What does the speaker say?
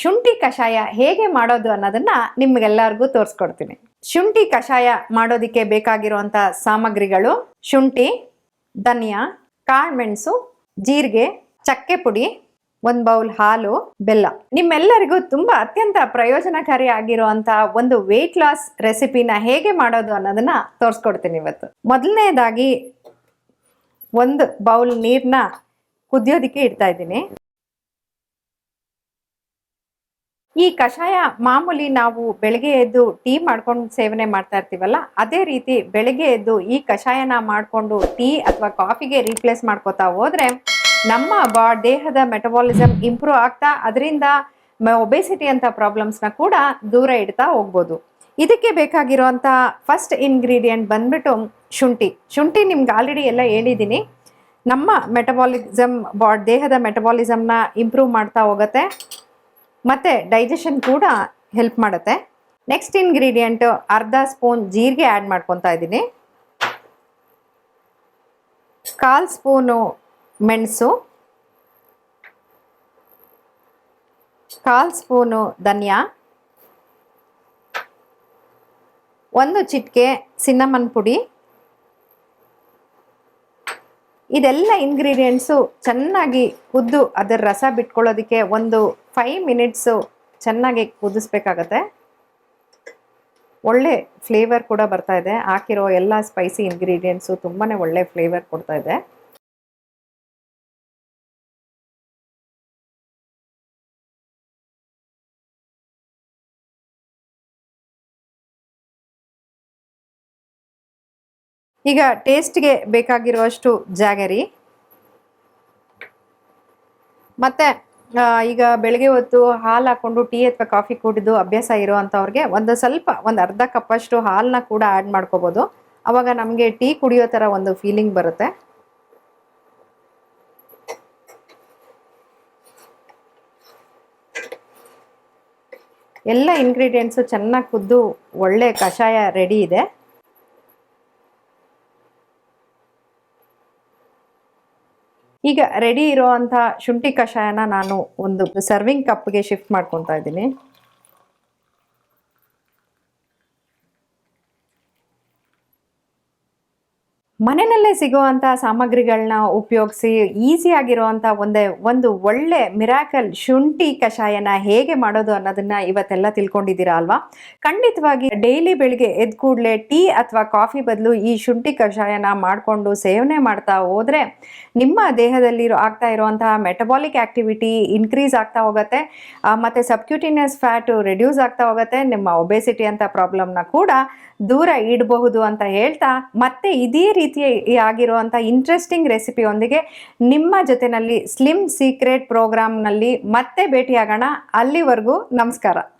ಶುಂಠಿ ಕಷಾಯ ಹೇಗೆ ಮಾಡೋದು ಅನ್ನೋದನ್ನ ನಿಮ್ಗೆಲ್ಲರಿಗೂ ತೋರಿಸ್ಕೊಡ್ತೀನಿ. ಶುಂಠಿ ಕಷಾಯ ಮಾಡೋದಕ್ಕೆ ಬೇಕಾಗಿರುವಂತ ಸಾಮಗ್ರಿಗಳು ಶುಂಠಿ, ಧನಿಯಾ ಕಾಳುಮೆಣಸು ಜೀರಿಗೆ, ಚಕ್ಕೆ ಪುಡಿ, ಒಂದು ಬೌಲ್ ಹಾಲು, ಬೆಲ್ಲ. ನಿಮ್ಮೆಲ್ಲರಿಗೂ ತುಂಬಾ ಅತ್ಯಂತ ಪ್ರಯೋಜನಕಾರಿ ಆಗಿರುವಂತ ಒಂದು ವೆಯ್ಟ್ ಲಾಸ್ ರೆಸಿಪಿನ ಹೇಗೆ ಮಾಡೋದು ಅನ್ನೋದನ್ನ ತೋರಿಸ್ಕೊಡ್ತೀನಿ ಇವತ್ತು. ಮೊದಲನೇದಾಗಿ ಒಂದು ಬೌಲ್ ನೀರನ್ನ ಕುದಿಯೋದಕ್ಕೆ ಇಡ್ತಾ ಇದ್ದೀನಿ. ಈ ಕಷಾಯ ಮಾಮೂಲಿ ನಾವು ಬೆಳಗ್ಗೆ ಎದ್ದು ಟೀ ಮಾಡ್ಕೊಂಡು ಸೇವನೆ ಮಾಡ್ತಾ ಇರ್ತೀವಲ್ಲ, ಅದೇ ರೀತಿ ಬೆಳಗ್ಗೆ ಎದ್ದು ಈ ಕಷಾಯನ ಮಾಡಿಕೊಂಡು ಟೀ ಅಥವಾ ಕಾಫಿಗೆ ರೀಪ್ಲೇಸ್ ಮಾಡ್ಕೋತಾ ಹೋದ್ರೆ ನಮ್ಮ ಬಾ, ದೇಹದ ಮೆಟಬಾಲಿಸಮ್ ಇಂಪ್ರೂವ್ ಆಗ್ತಾ ಅದರಿಂದ ಒಬೆಸಿಟಿ ಅಂತ ಪ್ರಾಬ್ಲಮ್ಸ್ನ ಕೂಡ ದೂರ ಇಡ್ತಾ ಹೋಗ್ಬೋದು. ಇದಕ್ಕೆ ಬೇಕಾಗಿರುವಂಥ ಫಸ್ಟ್ ಇಂಗ್ರೀಡಿಯೆಂಟ್ ಬಂದ್ಬಿಟ್ಟು ಶುಂಠಿ. ಶುಂಠಿ ನಿಮ್ಗೆ ಆಲ್ರೆಡಿ ಎಲ್ಲ ಹೇಳಿದ್ದೀನಿ. ನಮ್ಮ ಮೆಟಬಾಲಿಸಮ್ ಬಾ, ದೇಹದ ಮೆಟಬಾಲಿಸಮ್ನ ಇಂಪ್ರೂವ್ ಮಾಡ್ತಾ ಹೋಗುತ್ತೆ. ಮತ್ತು ಡೈಜೆಷನ್ ಕೂಡ ಹೆಲ್ಪ್ ಮಾಡುತ್ತೆ. ನೆಕ್ಸ್ಟ್ ಇಂಗ್ರೀಡಿಯೆಂಟ್ ಅರ್ಧ ಸ್ಪೂನ್ ಜೀರಿಗೆ ಆ್ಯಡ್ ಮಾಡ್ಕೊತಾ ಇದ್ದೀನಿ. ಕಾಲು ಸ್ಪೂನು ಮೆಣಸು. ಕಾಲು ಸ್ಪೂನು ಧನಿಯಾ. ಒಂದು ಚಿಟಿಕೆ ಸಿನ್ನಮನ್ ಪುಡಿ. ಇದೆಲ್ಲ ಇಂಗ್ರೀಡಿಯೆಂಟ್ಸು ಚೆನ್ನಾಗಿ ಕುದ್ದು ಅದರ ರಸ ಬಿಟ್ಕೊಳ್ಳೋದಕ್ಕೆ ಒಂದು ಫೈವ್ ಮಿನಿಟ್ಸು ಚೆನ್ನಾಗಿ ಕುದಿಸ್ಬೇಕಾಗತ್ತೆ. ಒಳ್ಳೆ ಫ್ಲೇವರ್ ಕೂಡ ಬರ್ತಾ ಇದೆ. ಹಾಕಿರೋ ಎಲ್ಲ ಸ್ಪೈಸಿ ಇಂಗ್ರೀಡಿಯೆಂಟ್ಸು ತುಂಬಾ ಒಳ್ಳೆ ಫ್ಲೇವರ್ ಕೊಡ್ತಾ ಇದೆ. ಈಗ ಟೇಸ್ಟ್ಗೆ ಬೇಕಾಗಿರುವಷ್ಟು ಜಾಗರಿ ಮತ್ತೆ ಈಗ ಬೆಳಗ್ಗೆ ಹೊತ್ತು ಹಾಲು ಹಾಕೊಂಡು ಟೀ ಅಥವಾ ಕಾಫಿ ಕುಡಿದು ಅಭ್ಯಾಸ ಇರುವಂಥವ್ರಿಗೆ ಒಂದು ಸ್ವಲ್ಪ, ಒಂದು ಅರ್ಧ ಕಪ್ಪಷ್ಟು ಹಾಲನ್ನ ಕೂಡ ಆ್ಯಡ್ ಮಾಡ್ಕೋಬೋದು. ಅವಾಗ ನಮಗೆ ಟೀ ಕುಡಿಯೋ ಥರ ಒಂದು ಫೀಲಿಂಗ್ ಬರುತ್ತೆ. ಎಲ್ಲ ಇಂಗ್ರೀಡಿಯೆಂಟ್ಸು ಚೆನ್ನಾಗಿ ಕುದ್ದು ಒಳ್ಳೆ ಕಷಾಯ ರೆಡಿ ಇದೆ. ಈಗ ರೆಡಿ ಇರೋವಂಥ ಶುಂಠಿ ಕಷಾಯನ ನಾನು ಒಂದು ಸರ್ವಿಂಗ್ ಕಪ್ಗೆ ಶಿಫ್ಟ್ ಮಾಡ್ಕೊತಾ ಇದ್ದೀನಿ. ಮನೆಯಲ್ಲೇ ಸಿಗುವಂಥ ಸಾಮಗ್ರಿಗಳನ್ನ ಉಪಯೋಗಿಸಿ ಈಸಿ ಆಗಿರುವಂಥ ಒಂದೇ ಒಂದು ಒಳ್ಳೆ ಮಿರಾಕಲ್ ಶುಂಠಿ ಕಷಾಯನ ಹೇಗೆ ಮಾಡೋದು ಅನ್ನೋದನ್ನ ಇವತ್ತೆಲ್ಲ ತಿಳ್ಕೊಂಡಿದ್ದೀರಾ ಅಲ್ವಾ? ಖಂಡಿತವಾಗಿ ಡೈಲಿ ಬೆಳಿಗ್ಗೆ ಎದ್ದು ಕೂಡಲೇ ಟೀ ಅಥವಾ ಕಾಫಿ ಬದಲು ಈ ಶುಂಠಿ ಕಷಾಯನ ಮಾಡಿಕೊಂಡು ಸೇವನೆ ಮಾಡ್ತಾ ಹೋದರೆ ನಿಮ್ಮ ದೇಹದಲ್ಲಿರೋ ಆಗ್ತಾ ಇರುವಂತಹ ಮೆಟಬಾಲಿಕ್ ಆಕ್ಟಿವಿಟಿ ಇನ್ಕ್ರೀಸ್ ಆಗ್ತಾ ಹೋಗುತ್ತೆ. ಮತ್ತು ಸಬ್ಕ್ಯೂಟಿನಿಯಸ್ ಫ್ಯಾಟು ರೆಡ್ಯೂಸ್ ಆಗ್ತಾ ಹೋಗುತ್ತೆ. ನಿಮ್ಮ ಒಬೆಸಿಟಿ ಅಂತ ಪ್ರಾಬ್ಲಮ್ನ ಕೂಡ ದೂರ ಇಡಬಹುದು ಅಂತ ಹೇಳ್ತಾ ಮತ್ತೆ ಇದೇ ರೀತಿಯ ಆಗಿರುವಂಥ ಇಂಟ್ರೆಸ್ಟಿಂಗ್ ರೆಸಿಪಿಯೊಂದಿಗೆ ನಿಮ್ಮ ಜೊತೆಯಲ್ಲಿ ಸ್ಲಿಮ್ ಸೀಕ್ರೆಟ್ ಪ್ರೋಗ್ರಾಮ್ನಲ್ಲಿ ಮತ್ತೆ ಭೇಟಿಯಾಗೋಣ. ಅಲ್ಲಿವರೆಗೂ ನಮಸ್ಕಾರ.